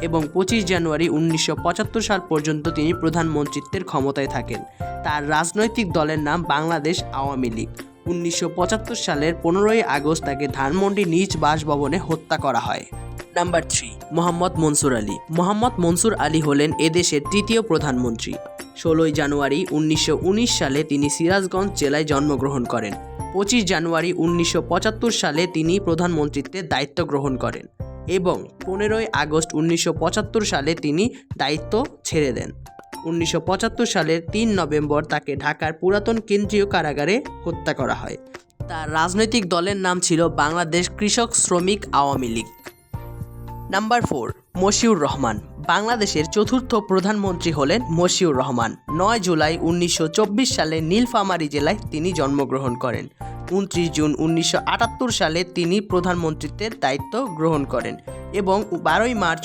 এবং পঁচিশ জানুয়ারি উনিশশো পঁচাত্তর সাল পর্যন্ত তিনি প্রধানমন্ত্রিত্বের ক্ষমতায় থাকেন। তার রাজনৈতিক দলের নাম বাংলাদেশ আওয়ামী লীগ। উনিশশো পঁচাত্তর সালের পনেরোই আগস্ট তাকে ধানমন্ডি নিজ বাসভবনে হত্যা করা হয়। Number three, Mohammad Mansur Ali. Mohammad Mansur Ali হলেন এদেশের তৃতীয় প্রধানমন্ত্রী। ষোলোই জানুয়ারি উনিশশো উনিশ সালে তিনি সিরাজগঞ্জ জেলায় জন্মগ্রহণ করেন। পঁচিশ জানুয়ারি উনিশশো পঁচাত্তর সালে তিনি প্রধানমন্ত্রীত্বের দায়িত্ব গ্রহণ করেন। এবং পনেরোই আগস্ট উনিশশো পঁচাত্তর সালে তিনি দায়িত্ব ছেড়ে দেন। উনিশশো পঁচাত্তর সালের তিন নভেম্বর তাকে ঢাকার পুরাতন কেন্দ্রীয় কারাগারে হত্যা করা হয়। তার রাজনৈতিক দলের নাম ছিল বাংলাদেশ কৃষক শ্রমিক Awami league. Number four, Mashiur Rahman. বাংলাদেশের চতুর্থ প্রধানমন্ত্রী হলেন মশিউর রহমান। নয় জুলাই উনিশশো চব্বিশ সালে নীলফামারী জেলায় তিনি জন্মগ্রহণ করেন। উনত্রিশ জুন উনিশশো আটাত্তর সালে তিনি প্রধানমন্ত্রীত্বের দায়িত্ব গ্রহণ করেন এবং বারোই মার্চ